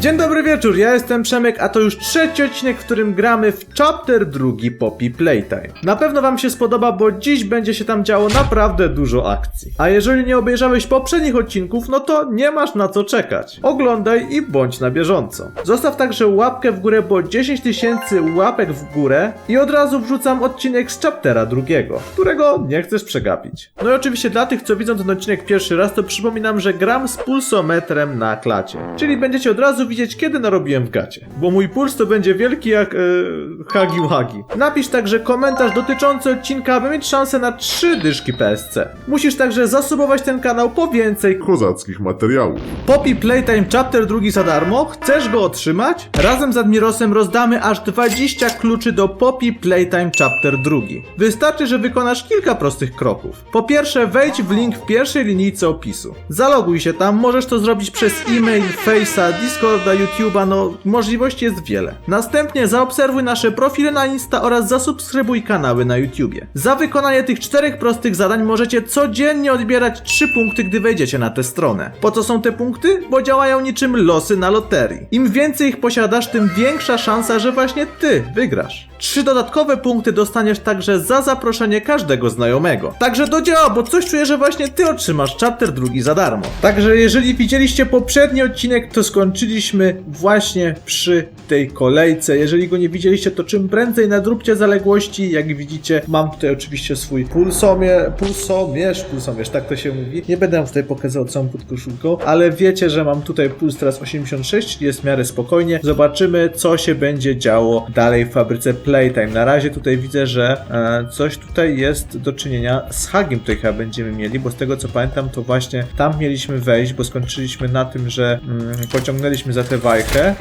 Dzień dobry wieczór, ja jestem Przemek, a to już trzeci odcinek, w którym gramy w chapter drugi Poppy Playtime. Na pewno wam się spodoba, bo dziś będzie się tam działo naprawdę dużo akcji. A jeżeli nie obejrzałeś poprzednich odcinków, no to nie masz na co czekać. Oglądaj i bądź na bieżąco. Zostaw także łapkę w górę, bo 10 tysięcy łapek w górę i od razu wrzucam odcinek z chaptera drugiego, którego nie chcesz przegapić. No i oczywiście dla tych, co widzą ten odcinek pierwszy raz, to przypominam, że gram z pulsometrem na klacie. Czyli będziecie od razu widzieć, kiedy narobiłem w gacie. Bo mój puls to będzie wielki jak e, hagi wagi. Napisz także komentarz dotyczący odcinka, aby mieć szansę na 3 dyszki PSC. Musisz także zasubować ten kanał po więcej kozackich materiałów. Poppy Playtime Chapter 2 za darmo? Chcesz go otrzymać? Razem z Admirosem rozdamy aż 20 kluczy do Poppy Playtime Chapter 2. Wystarczy, że wykonasz kilka prostych kroków. Po pierwsze, wejdź w link w pierwszej linijce opisu. Zaloguj się tam, możesz to zrobić przez e-mail, Face'a, Discorda, YouTube'a, no możliwości jest wiele. Następnie zaobserwuj nasze profile na Insta oraz zasubskrybuj kanały na YouTubie. Za wykonanie tych czterech prostych zadań możecie codziennie odbierać 3 punkty, gdy wejdziecie na tę stronę. Po co są te punkty? Bo działają niczym losy na loterii. Im więcej ich posiadasz, tym większa szansa, że właśnie ty wygrasz. Trzy dodatkowe punkty dostaniesz także za zaproszenie każdego znajomego. Także do dzieła, bo coś czuję, że właśnie ty otrzymasz chapter drugi za darmo. Także jeżeli widzieliście poprzedni odcinek, to właśnie przy tej kolejce. Jeżeli go nie widzieliście, to czym prędzej nadróbcie zaległości. Jak widzicie, mam tutaj oczywiście swój pulsomie, pulsomierz, pulsomierz, tak to się mówi. Nie będę tutaj pokazywał co mam pod koszulką, ale wiecie, że mam tutaj puls teraz 86, czyli jest w miarę spokojnie. Zobaczymy, co się będzie działo dalej w fabryce Playtime. Na razie tutaj widzę, że e, coś tutaj jest do czynienia z Hagiem tutaj chyba będziemy mieli, bo z tego co pamiętam, to właśnie tam mieliśmy wejść, bo skończyliśmy na tym, że mm, pociągnęliśmy za tę wajchę.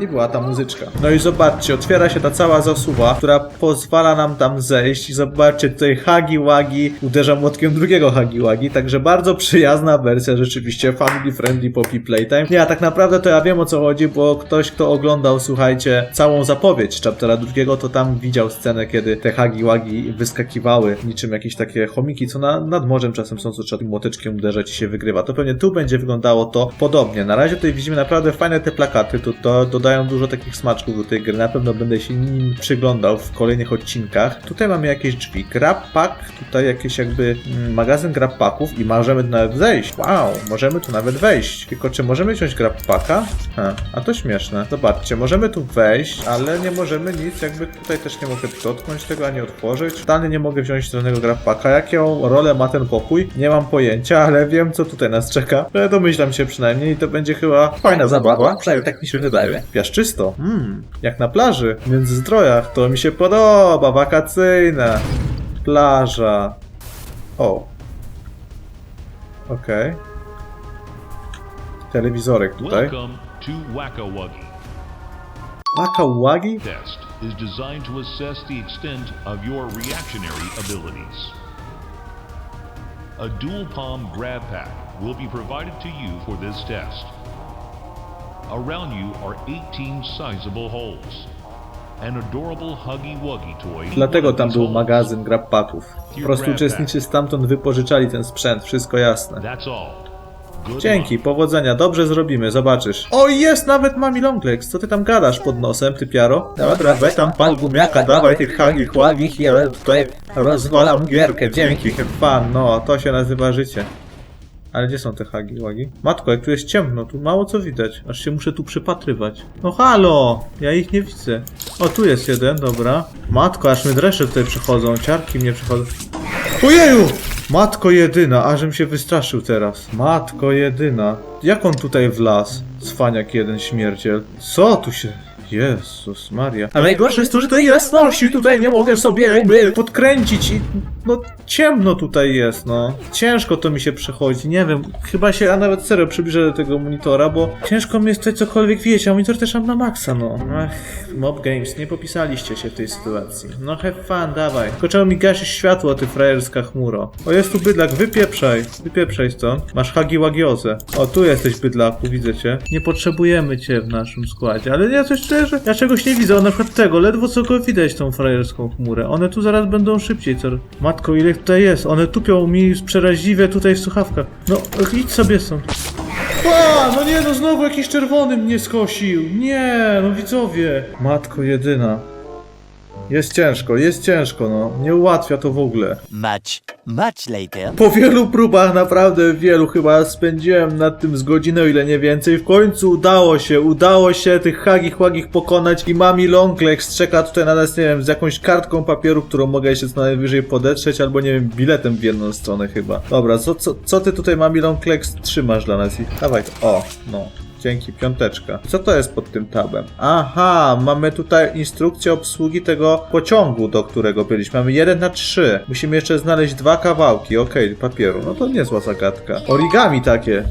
I była ta muzyczka. No i zobaczcie, otwiera się ta cała zasuwa, która pozwala nam tam zejść. I zobaczcie, tutaj Hagi Wagi uderza młotkiem drugiego Hagi Wagi, także bardzo przyjazna wersja, rzeczywiście family friendly Poppy Playtime. Nie, a tak naprawdę to ja wiem o co chodzi, bo ktoś, kto oglądał, słuchajcie, całą zapowiedź chaptera drugiego, to tam widział scenę, kiedy te Hagi Wagi wyskakiwały niczym jakieś takie chomiki, co na, nad morzem czasem są, co trzeba tym młoteczkiem uderzać i się wygrywa. To pewnie tu będzie wyglądało to podobnie. Na razie tutaj widzimy naprawdę fajne te plakaty, to, to dodają dużo takich smaczków do tej gry. Na pewno będę się nim przyglądał w kolejnych odcinkach. Tutaj mamy jakieś drzwi. Grab pack, tutaj jakieś jakby mm, magazyn grab packów i możemy tu nawet wejść. Wow, możemy tu nawet wejść. Tylko czy możemy wziąć grab packa? Ha, a to śmieszne. Zobaczcie, możemy tu wejść, ale nie możemy nic, jakby tutaj też nie mogę dotknąć tego, ani otworzyć. Totalnie nie mogę wziąć żadnego grab packa. Jaką rolę ma ten pokój? Nie mam pojęcia, ale wiem co tutaj nas czeka. Ale domyślam się przynajmniej i to będzie chyba Fajna zabawa, przynajmniej tak mi się wydaje. Piaszczysto. Mmm, jak na plaży, w Międzyzdrojach. To mi się podoba, wakacyjne. Plaża. O. Okej. Telewizorek tutaj. Welcome to Wacka Wuggy. Wakałagi? Test is designed to assess the extent of your reactionary abilities. A dual palm grab pack will be provided to you for this test. Around you are 18 sizable holes. An adorable Huggy Wuggy toy. Dlatego tam był magazyn grab packów. Po prostu uczestnicy stamtąd wypożyczali ten sprzęt, wszystko jasne. That's all. Good Dzięki, luck. powodzenia, dobrze zrobimy, zobaczysz. O, jest nawet Mami Longlegs, co ty tam gadasz pod nosem, ty piaro? Dobra, weź tam pan gumiaka, dawaj tych hagi chławich, ja tutaj rozwalam gierkę, dzięki. Fan, no, to się nazywa życie. Ale gdzie są te hagi łagi? Matko, jak tu jest ciemno, tu mało co widać. Aż się muszę tu przypatrywać. No halo! Ja ich nie widzę. O, tu jest jeden, dobra. Matko, aż mnie dreszcze tutaj przychodzą, ciarki mnie przychodzą. Ojeju! Matko jedyna, ażem się wystraszył teraz. Matko jedyna. Jak on tutaj wlazł? Cwaniak jeden śmierciel. Co tu się... Jezus Maria. A najgorsze jest to, że tej jasności tutaj nie mogę sobie jakby... podkręcić i no ciemno tutaj jest, no. Ciężko to mi się przechodzi, nie wiem, chyba się, a nawet serio przybliżę do tego monitora, bo ciężko mi jest tutaj cokolwiek widzieć, a monitor też mam na maksa, no. Ach, Mob Games, nie popisaliście się w tej sytuacji. No have fun, dawaj. Tylko czemu mi gasisz światło, ty frajerska chmuro? O, jest tu bydlak, wypieprzaj, wypieprzaj stąd. Masz hagi łagiozę. O, tu jesteś bydlaku, widzę cię. Nie potrzebujemy cię w naszym składzie, ale ja coś czuję, ja czegoś nie widzę, o, na przykład tego, ledwo co widać tą frajerską chmurę. One tu zaraz będą szybciej, co... Matko, ile tutaj jest? One tupią mi przeraźliwie tutaj w słuchawkach. No, idź sobie stąd. A, no nie, no znowu jakiś czerwony mnie skosił. Nie, no widzowie. Matko jedyna. Jest ciężko, jest ciężko, no. Nie ułatwia to w ogóle. Much, much later. Po wielu próbach, naprawdę wielu, chyba spędziłem nad tym z godzinę, o ile nie więcej. W końcu udało się, udało się tych hagich łagich pokonać i Mami Longlegs czeka tutaj na nas, nie wiem, z jakąś kartką papieru, którą mogę się co najwyżej podetrzeć, albo nie wiem, biletem w jedną stronę chyba. Dobra, co, co, co ty tutaj Mami Longlegs trzymasz dla nas? I dawaj, o, no. Dzięki, piąteczka. Co to jest pod tym tabem? Aha, mamy tutaj instrukcję obsługi tego pociągu, do którego byliśmy. Mamy 1 na 3. Musimy jeszcze znaleźć dwa kawałki, okej, papieru. No to niezła zagadka. Origami takie.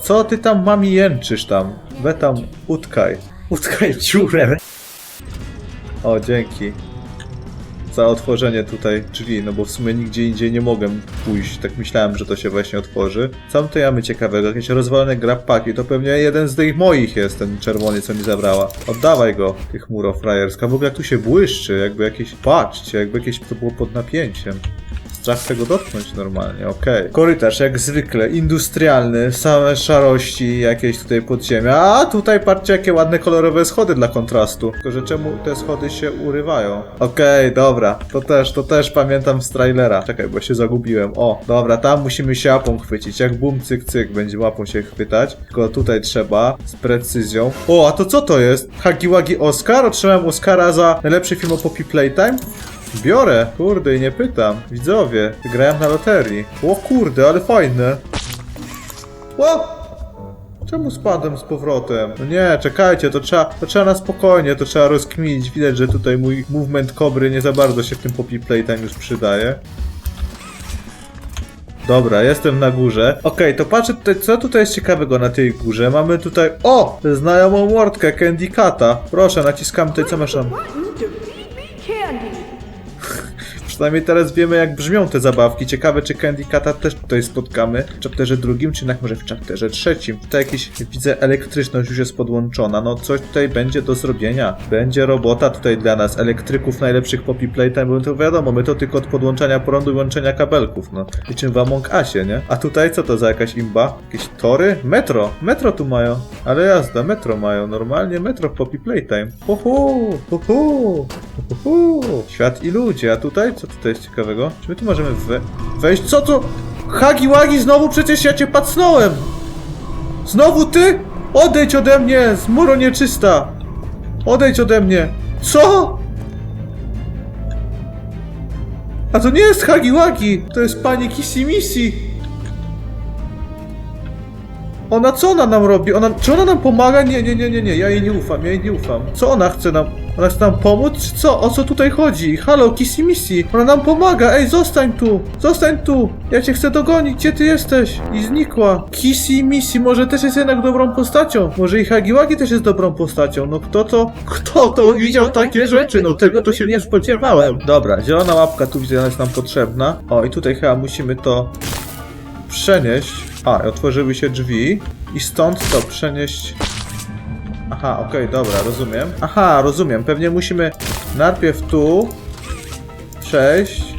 Co ty tam mami jęczysz tam? We tam utkaj. Utkaj dziurę. O, dzięki. Za otworzenie tutaj drzwi, no bo w sumie nigdzie indziej nie mogę pójść. Tak myślałem, że to się właśnie otworzy. Co my tu mamy ciekawego? Jakieś rozwalone grappaki. To pewnie jeden z tych moich jest, ten czerwony, co mi zabrała. Oddawaj go, ty chmuro frajerska. W ogóle jak tu się błyszczy, jakby jakieś... Patrzcie, jakby jakieś to było pod napięciem. Strach tego dotknąć normalnie, okej. Korytarz jak zwykle, industrialny, same szarości jakieś tutaj podziemia. A tutaj patrzcie jakie ładne kolorowe schody dla kontrastu. Tylko, że czemu te schody się urywają? Okej, dobra, to też, to też pamiętam z trailera. Czekaj, bo się zagubiłem. O, dobra, tam musimy się łapą chwycić. Jak bum, cyk, cyk, będzie łapą się chwytać. Tylko tutaj trzeba z precyzją. O, a to co to jest? Hagiwagi Oscar? Otrzymałem Oscara za najlepszy film o Poppy Playtime? Biorę, kurde i nie pytam. Widzowie, grałem na loterii. O kurde, ale fajne. O! Czemu spadłem z powrotem? No nie, czekajcie, to trzeba, to trzeba na spokojnie, to trzeba rozkminić. Widać, że tutaj mój movement kobry nie za bardzo się w tym Poppy Playtime już przydaje. Dobra, jestem na górze. Okej, to patrzę tutaj, co tutaj jest ciekawego na tej górze. Mamy tutaj, o! Znajomą mordkę, Candy Cata. Proszę, naciskam tutaj, co masz tam. Przynajmniej teraz wiemy, jak brzmią te zabawki. Ciekawe, czy Candy Cata też tutaj spotkamy w chapterze drugim, czy jednak może w chapterze trzecim. Tutaj jakieś, widzę, elektryczność już jest podłączona. No, coś tutaj będzie do zrobienia. Będzie robota tutaj dla nas, elektryków najlepszych Poppy Playtime, bo to wiadomo, my to tylko od podłączania prądu i łączenia kabelków, no. I czym w Among Usie, nie? A tutaj co to za jakaś imba? Jakieś tory? Metro! Metro tu mają. Ale jazda, metro mają. Normalnie metro w Poppy Playtime. Hu hu, hu hu, hu hu. Świat i ludzie, a tutaj? Co tutaj jest ciekawego? Czy my tu możemy we wejść? Co to? Hagi Wagi, znowu przecież ja cię pacnąłem! Znowu ty? Odejdź ode mnie, zmuro nieczysta! Odejdź ode mnie! Co? A to nie jest Hagi Wagi, to jest pani Kissy Missy! Ona co ona nam robi? Ona, czy ona nam pomaga? Nie, nie, nie, nie, nie, ja jej nie ufam, ja jej nie ufam. Co ona chce nam? Ona chce nam pomóc, czy co? O co tutaj chodzi? Halo, Kissy Missy, ona nam pomaga, ej, zostań tu, zostań tu, ja cię chcę dogonić, gdzie ty jesteś? I znikła. Kissy Missy może też jest jednak dobrą postacią, może i Hagiwagi też jest dobrą postacią, no kto to, kto to widział takie rzeczy, no tego to się nie spodziewałem. Dobra, zielona łapka tu widzę, ona jest nam potrzebna. O, i tutaj chyba musimy to przenieść. A, otworzyły się drzwi i stąd to przenieść. Aha, okej, dobra, rozumiem. Aha, rozumiem. Pewnie musimy najpierw tu przejść,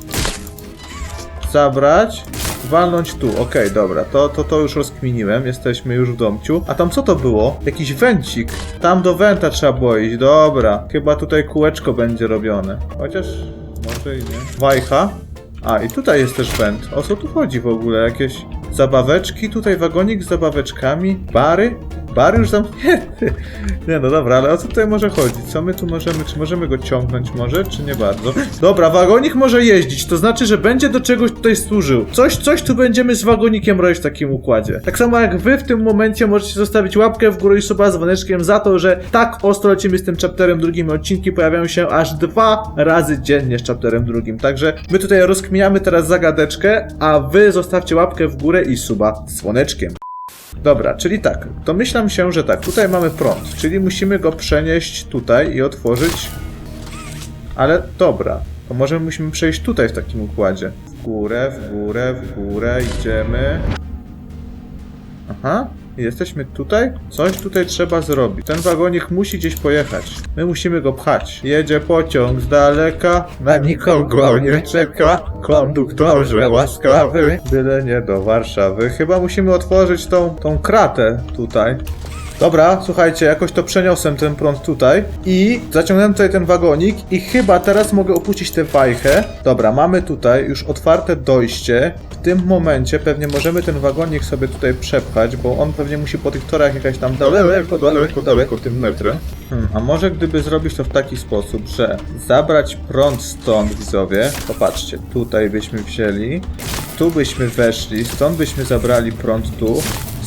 zabrać, walnąć tu. Okej, dobra, to, to, to już rozkminiłem. Jesteśmy już w domciu. A tam co to było? Jakiś węcik. Tam do węta trzeba było iść. Dobra, chyba tutaj kółeczko będzie robione. Chociaż może i nie. Wajcha. A, i tutaj jest też węd. O co tu chodzi w ogóle? Jakieś zabaweczki? Tutaj wagonik z zabaweczkami? Bary? Bary już zamknięty. Nie no dobra, ale o co tutaj może chodzić? Co my tu możemy? Czy możemy go ciągnąć może, czy nie bardzo? Dobra, wagonik może jeździć, to znaczy, że będzie do czegoś tutaj służył. Coś, coś tu będziemy z wagonikiem robić w takim układzie. Tak samo jak wy w tym momencie możecie zostawić łapkę w górę i suba z dzwoneczkiem za to, że tak ostro lecimy z tym chapterem drugim. Odcinki pojawiają się aż dwa razy dziennie z chapterem drugim. Także my tutaj rozkminiamy teraz zagadeczkę, a wy zostawcie łapkę w górę i suba z dzwoneczkiem. Dobra, czyli tak, domyślam się, że tak, tutaj mamy prąd, czyli musimy go przenieść tutaj i otworzyć. Ale dobra, to może musimy przejść tutaj w takim układzie. W górę, w górę, w górę, idziemy. Aha, Jesteśmy tutaj? Coś tutaj trzeba zrobić. Ten wagonik musi gdzieś pojechać. My musimy go pchać. Jedzie pociąg z daleka. Na nikogo nie czeka, konduktorze łaskawy. Byle nie do Warszawy. Chyba musimy otworzyć tą, tą kratę tutaj. Dobra, słuchajcie, jakoś to przeniosłem ten prąd tutaj i zaciągnąłem tutaj ten wagonik i chyba teraz mogę opuścić tę wajchę. Dobra, mamy tutaj już otwarte dojście. W tym momencie pewnie możemy ten wagonik sobie tutaj przepchać, bo on pewnie musi po tych torach jakaś tam Daleko, daleko, daleko tym metrem. Hmm, a może gdyby zrobić to w taki sposób, że zabrać prąd stąd, widzowie, popatrzcie, tutaj byśmy wzięli, tu byśmy weszli, stąd byśmy zabrali prąd tu,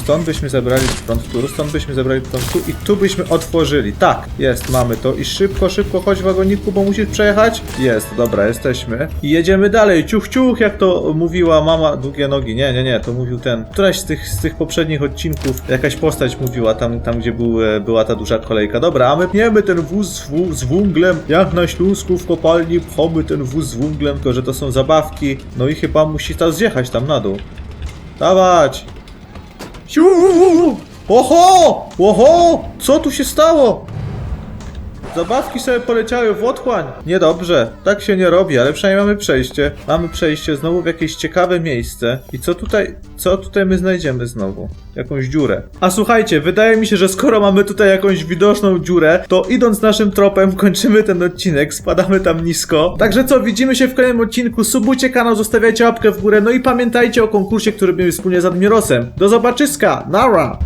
stąd byśmy zabrali prąd tu, stąd byśmy zabrali prąd tu i tu byśmy otworzyli. Tak, jest, mamy to i szybko, szybko chodź wagoniku, bo musisz przejechać. Jest, dobra, jesteśmy. I jedziemy dalej, ciuch, ciuch, jak to mówiła mama, długie nogi, nie, nie, nie, to mówił ten, któraś z tych, z tych poprzednich odcinków, jakaś postać mówiła tam, tam gdzie był, e, była ta duża kolejka. Dobra, a my pniemy ten wóz z, z wunglem, jak na Śląsku w kopalni pchamy ten wóz z wunglem, tylko że to są zabawki, no i chyba musi teraz zjechać tam na dół. Dawać! Siu! Oho! Oho! Co tu się stało? Zabawki sobie poleciały w otchłań. Niedobrze, tak się nie robi, ale przynajmniej mamy przejście. Mamy przejście znowu w jakieś ciekawe miejsce. I co tutaj, co tutaj my znajdziemy znowu? Jakąś dziurę. A słuchajcie, wydaje mi się, że skoro mamy tutaj jakąś widoczną dziurę, to idąc naszym tropem kończymy ten odcinek, spadamy tam nisko. Także co, widzimy się w kolejnym odcinku. Subujcie kanał, zostawiajcie łapkę w górę, no i pamiętajcie o konkursie, który robimy wspólnie z Admirosem. Do zobaczyska! Nara!